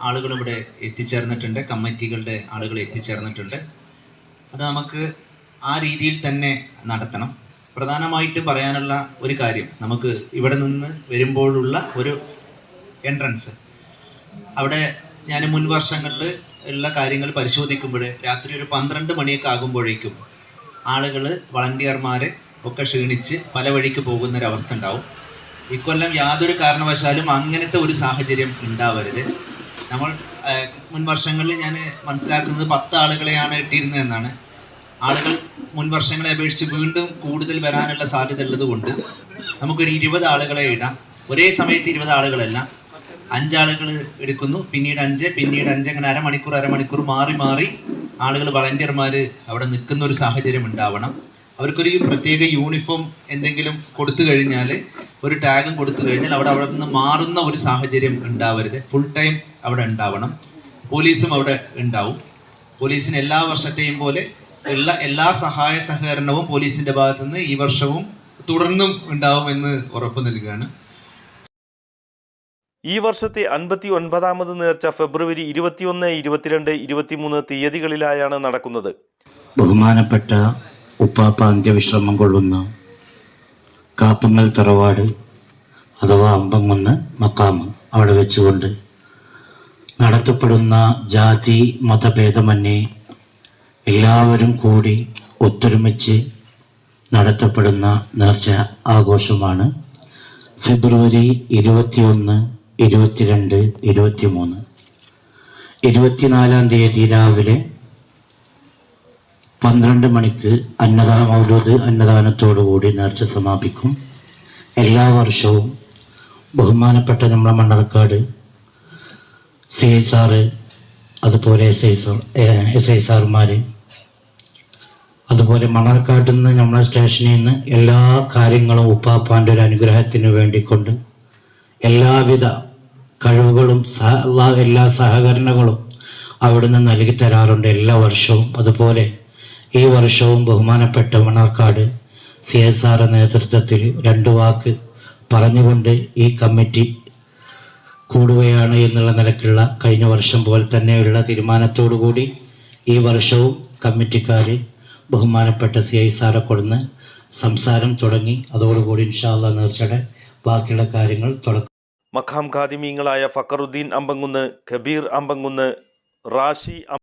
ആളുകളും ഇവിടെ എത്തിച്ചേർന്നിട്ടുണ്ട് കമ്മിറ്റികളുടെ ആളുകൾ എത്തിച്ചേർന്നിട്ടുണ്ട്. അത് നമുക്ക് ആ രീതിയിൽ തന്നെ നടത്തണം. പ്രധാനമായിട്ട് പറയാനുള്ള ഒരു കാര്യം നമുക്ക് ഇവിടെ നിന്ന് വരുമ്പോഴുള്ള ഒരു എൻട്രൻസ് അവിടെ ഞാൻ മുൻ വർഷങ്ങളിൽ ഉള്ള കാര്യങ്ങൾ പരിശോധിക്കുമ്പോൾ രാത്രി ഒരു പന്ത്രണ്ട് മണിയൊക്കെ ആകുമ്പോഴേക്കും ആളുകൾ വളണ്ടിയർമാർ ഒക്കെ ക്ഷീണിച്ച് പല വഴിക്ക് പോകുന്നൊരവസ്ഥ ഉണ്ടാവും. ഇക്കൊല്ലം യാതൊരു കാരണവശാലും അങ്ങനത്തെ ഒരു സാഹചര്യം ഉണ്ടാവരുത്. നമ്മൾ മുൻ വർഷങ്ങളിൽ ഞാൻ മനസ്സിലാക്കുന്നത് പത്ത് ആളുകളെയാണ് ഇട്ടിരുന്നത് എന്നാണ്. ആളുകൾ മുൻ വർഷങ്ങളെ അപേക്ഷിച്ച് വീണ്ടും കൂടുതൽ വരാനുള്ള സാധ്യത ഉള്ളതുകൊണ്ട് നമുക്കൊരു ഇരുപത് ആളുകളെ ഇടാം. ഒരേ സമയത്ത് ഇരുപത് ആളുകളല്ല. അഞ്ചാളുകൾ എടുക്കുന്നു. പിന്നീട് അഞ്ച് പിന്നീട് അഞ്ച് അങ്ങനെ അരമണിക്കൂർ അരമണിക്കൂർ മാറി മാറി ആളുകൾ വളണ്ടിയർമാർ അവിടെ നിൽക്കുന്ന ഒരു സാഹചര്യം ഉണ്ടാവണം. അവർക്കൊരു പ്രത്യേക യൂണിഫോം എന്തെങ്കിലും കൊടുത്തു കഴിഞ്ഞാൽ ഒരു ടാഗും കൊടുത്തു കഴിഞ്ഞാൽ അവിടെ അവിടെ നിന്ന് മാറുന്ന ഒരു സാഹചര്യം ഉണ്ടാവരുത്. ഫുൾ ടൈം അവിടെ ഉണ്ടാവണം. പോലീസും അവിടെ ഉണ്ടാവും. പോലീസിന് എല്ലാ വർഷത്തെയും പോലെ ഉള്ള എല്ലാ സഹായ സഹകരണവും പോലീസിന്റെ ഭാഗത്തുനിന്ന് ഈ വർഷവും തുടർന്നും ഉണ്ടാവുമെന്ന് ഉറപ്പു നൽകുകയാണ്. ഈ വർഷത്തെ അൻപത്തി ഒൻപതാമത് നേർച്ച ഫെബ്രുവരി ഇരുപത്തിയൊന്ന് ഇരുപത്തിരണ്ട് ഇരുപത്തിമൂന്ന് തീയതികളിലായാണ് നടക്കുന്നത്. ബഹുമാനപ്പെട്ട ഉപ്പാപ്പ അന്ത്യവിശ്രമം കൊള്ളുന്ന കാപ്പങ്ങൽ തറവാട് അഥവാ അമ്പങ്ങുന്ന് മക്കാമ് അവിടെ വെച്ചുകൊണ്ട് നടത്തപ്പെടുന്ന ജാതി മതഭേദമന്യേ എല്ലാവരും കൂടി ഒത്തൊരുമിച്ച് നടത്തപ്പെടുന്ന നേർച്ച ആഘോഷമാണ് ഫെബ്രുവരി ഇരുപത്തിയൊന്ന് ഇരുപത്തിരണ്ട് ഇരുപത്തിമൂന്ന്. ഇരുപത്തിനാലാം തീയതി രാവിലെ പന്ത്രണ്ട് മണിക്ക് അന്നദാന മൗലൂദ് അന്നദാനത്തോടുകൂടി നേർച്ച സമാപിക്കും. വർഷവും ബഹുമാനപ്പെട്ട നമ്മളെ മണ്ണർക്കാട് സി എസ് ആർ അതുപോലെ S I sir S I സാർമാർ അതുപോലെ മണർക്കാട്ടിൽ നിന്ന് നമ്മളെ സ്റ്റേഷനിൽ നിന്ന് എല്ലാ കാര്യങ്ങളും ഉപ്പാപ്പാന്റെ ഒരു അനുഗ്രഹത്തിന് വേണ്ടിക്കൊണ്ട് എല്ലാവിധ കഴിവുകളും എല്ലാ സഹകരണങ്ങളും നിന്ന് നൽകി തരാറുണ്ട് എല്ലാ വർഷവും. അതുപോലെ ഈ വർഷവും ബഹുമാനപ്പെട്ട മണർക്കാട് സി എസ് ആർ നേതൃത്വത്തിൽ രണ്ട് വാക്ക് പറഞ്ഞുകൊണ്ട് ഈ കമ്മിറ്റി കൂടുകയാണ് എന്നുള്ള നിലക്കുള്ള കഴിഞ്ഞ വർഷം പോലെ തന്നെയുള്ള തീരുമാനത്തോടു കൂടി ഈ വർഷവും കമ്മിറ്റിക്കാർ ബഹുമാനപ്പെട്ട സി ഐ സാറെ കൊടുന്ന് സംസാരം തുടങ്ങി. അതോടുകൂടി ഇൻഷാല്ല നേർച്ചയുടെ ബാക്കിയുള്ള കാര്യങ്ങൾ തുടക്കം. മഖാം ഖാദിമീങ്ങളായ ഫക്കറുദ്ദീൻ അമ്പങ്കുന്ന് കബീർ അമ്പങ്കുന്ന് റാഷി